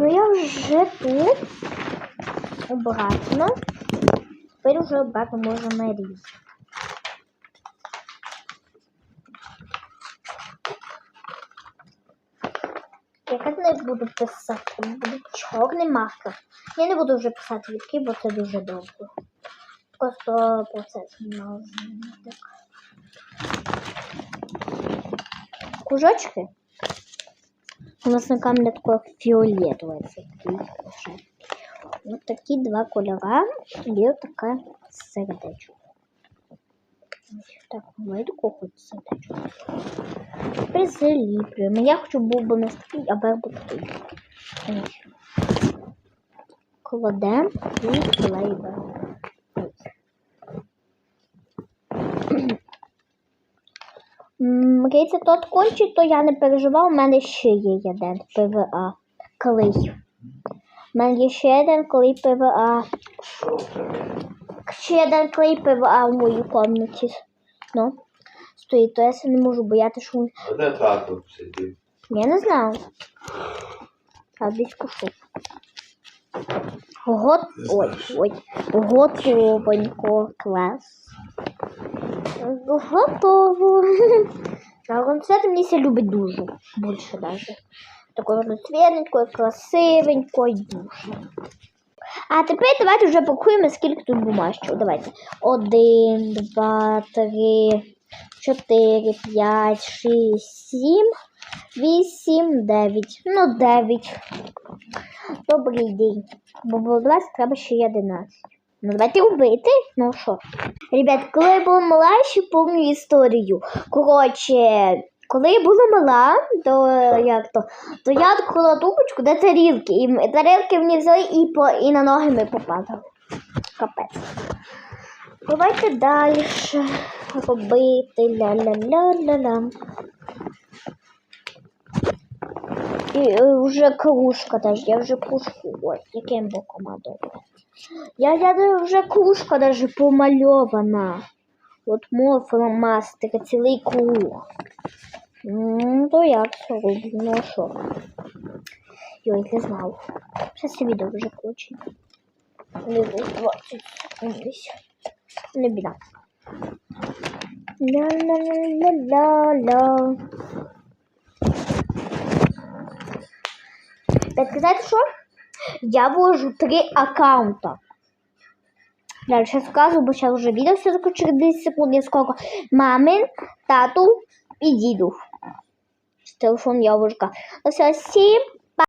Ну я вже тут обратно. Тепер вже обратно можна нарізати. Я так не буду писати, буду чорний маркер. Я не буду вже писати відки, бо це дуже довго. Просто процес можна так. У нас на камне такое фиолетовое цветы. Вот такие два кольора вот такая сердечко. Так, видку хоч сердечко. Тепер заліплюємо. Я хочу був не такий, а вербу такий. Кладемо і. Мрійся тот кончить, то я не переживав, у мене ще є один ПВА. Клей. У мене є ще один клей ПВА. Ще один клей ПВА в моїй кімнаті. Ну, стоїть, то я се не можу бояти, що він А де тато сидів? я не знаю. А десь кушу. Гот... Ой, ой. Готовенько. Клас. Готово. А мені ся любить дуже. Більше даже. Такою розцвітненькою, красивенькою дуже. А тепер давайте вже порахуємо, скільки тут бумажчиків. Давайте. Один, два, три, чотири, п'ять, шість, сім, вісім, дев'ять. Ну, дев'ять. Добрий день. Бо було 20, треба ще й 11. Ну, давайте убити. Ну що? Ребят, коли я була мала, ще пам'ятаю історію. Коротше, коли я була мала, то як то, то я відкрила тупочку, де тарілки. І тарілки мені взяли і, по, і на ноги ми попадали. Капець. Давайте далі робити ля-ля-ля-ля-ля. І е, вже кружка теж, я вже кружку. Ой, яким боком а. Я, я вже кружка даже помальована. От мой фломастер, цілий круг. Ну, то як це роблю, ну що? Йой, не знав. Зараз відео вже включить. Не знаю, 20 секунд десь. Не біда. Ля-ля-ля-ля-ля. Так сказати, що? Я вложу три аккаунта. Далі сейчас скажу, бо зараз вже відео все таки через 10 секунд. Я сколько? Мамин, тату і діду. Телефон я вложу. Ось 7,